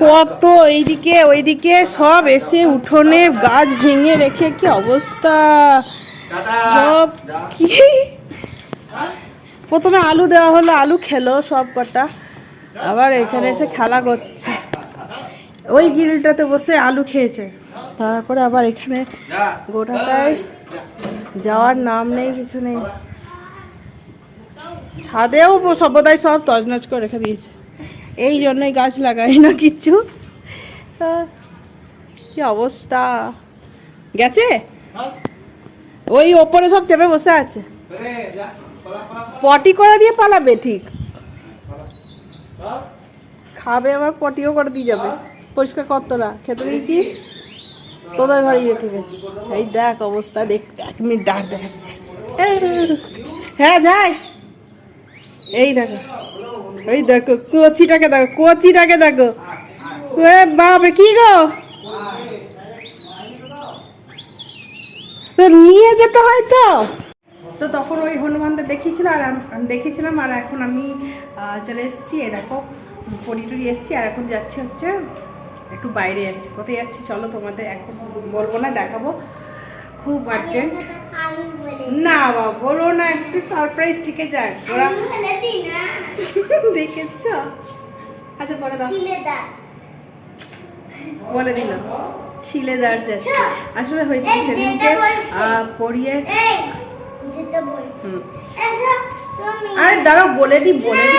কত এইদিকে ওইদিকে সব এসে উঠোনে গাছ ভেঙে রেখে কি অবস্থা? সব কি? প্রথমে আলু দেওয়া হলো আলু খেলো সব কটা। আবার এখানে এসে খেলা করছে। ওই গিলটাতে বসে আলু খেয়েছে। তারপরে আবার এখানে গোটাটায় যাওয়ার নাম নেই কিছু নেই। ছাদেও সর্বদাই সব তজনজ করে রেখে দিয়েছে। এই জন্যই গাছ লাগাই না কিচ্ছু কি অবস্থা? গেছে? ওই ওপরে সব চেপে বসে আছে। পটি করে দিয়ে পালাবে, ঠিক। খাবে আবার, পটিও করে দিয়ে যাবে। পরিষ্কার কর তোরা, খেতে দিয়েছিস? তোদের ঘরে রেখে গেছি। এই দেখ অবস্থা, দেখ, এক মিনিট ডাক দেখাচ্ছি। হ্যাঁ যাই। এই দেখো। এই দেখো, কচিটাকে দেখো কচিটাকে দেখো। এ বাপরে, কি গো? তো নিয়ে যেতে হয় তো? তো তখন ওই হনুমানদের দেখিয়েছিল, আর দেখিয়েছিলাম, আর এখন আমি চলে এসেছি, এ দেখো, পরি টরি এসেছি, আর এখন যাচ্ছি হচ্ছে, একটু বাইরে যাচ্ছি। কোথায় যাচ্ছি? চলো তোমাদের এখন বলব না, দেখাবো। খুব আর্জেন্ট না বাবা বলো না একটু সারপ্রাইজ থেকে যাক। ওরা দেখেছ? আচ্ছা পরে দাও। বলে দিল শিলে যাচ্ছে আসলে হয়েছে সেদিনকে পড়িয়ে। আরে দাঁড়াও বলে দি বলে দি।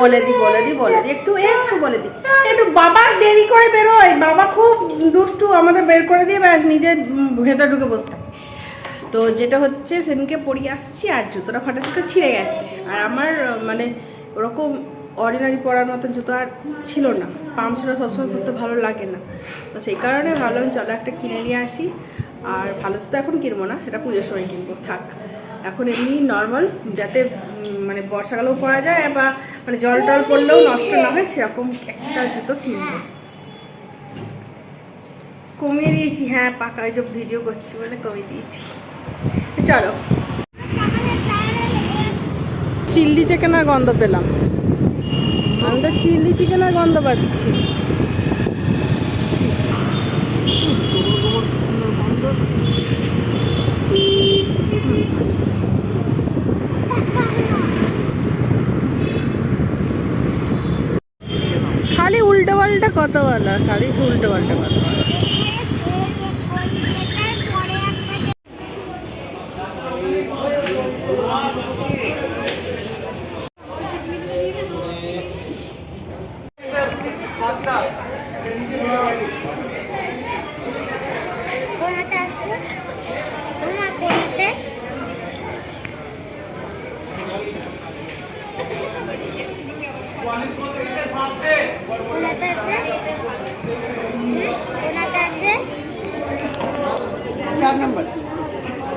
বলে দি বলে দি বলে দি, একটু একটু বলে দি। একটু বাবার দেরি করে বেরোয়। বাবা খুব দুষ্টু আমাদের বের করে দিয়ে ব্যাস নিজে ভেতর ঢুকে বসতে। তো যেটা হচ্ছে, সেদিনকে পরিয়ে আসছি আর জুতোটা ফাটাস করে ছিঁড়ে গেছে। আর আমার মানে ওরকম অর্ডিনারি পরার মতো জুতো আর ছিল না। পামসুটা সবসময় করতে ভালো লাগে না। তো সেই কারণে ভাবলাম, চলো একটা কিনে নিয়ে আসি। আর ভালো জুতো এখন কিনবো না, সেটা পুজোর সময় কিনবো। থাক। এখন এমনি নর্মাল যাতে মানে বর্ষাকালেও পরা যায় বা মানে জল টল পড়লেও নষ্ট না হয়, সেরকম একটা জুতো কিনবো। কমিয়ে দিয়েছি হ্যাঁ পাকা ওই যে ভিডিও করছি বলে কমিয়ে দিয়েছি। চলো। চিল্লি চিকেনের গন্ধ পেলাম। আমি তো চিল্লি চিকেনের গন্ধ পাচ্ছি খালি উল্টো কত বলা খালি উল্টো পাল্টা কথা বলা। কোনটা আছে আছে চার নম্বর।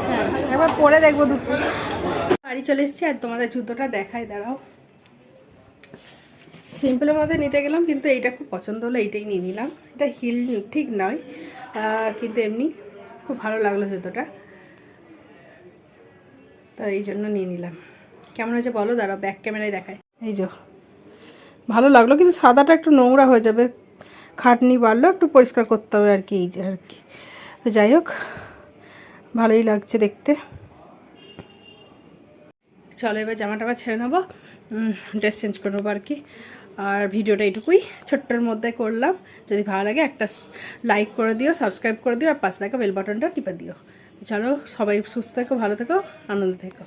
হ্যাঁ এবার পরে দেখব দুটো বাড়ি চলে এসেছি আর তোমাদের জুতোটা দেখাই দাঁড়াও। সিম্পলের মধ্যে নিতে গেলাম কিন্তু এইটা খুব পছন্দ হলো এইটাই নিয়ে নিলাম। এটা হিল ঠিক নয় কিন্তু এমনি খুব ভালো লাগল জুতোটা। তো এই জন্য নিয়ে নিলাম। কেমন হয়েছে বলো দাঁড়াও ব্যাক ক্যামেরায় দেখায় এই যে ভালো লাগল, কিন্তু সাদাটা একটু নোংরা হয়ে যাবে। খাটনি বাড়লো, একটু পরিষ্কার করতে হবে আর কি, এই যে আর কি। তো যাই হোক, ভালোই লাগছে দেখতে। চলো এবার জামা টামা ছেড়ে নেব ড্রেস চেঞ্জ করে নেব আর কি। আর ভিডিওটা এইটুকুই, ছোট্টর মধ্যে করলাম। যদি ভালো লাগে একটা লাইক করে দিও সাবস্ক্রাইব করে দিও, আর পাশে থাকা বেল বাটনটা টিপে দিও। চলো সবাই সুস্থ থেকো, ভালো থেকো, আনন্দ থেকো।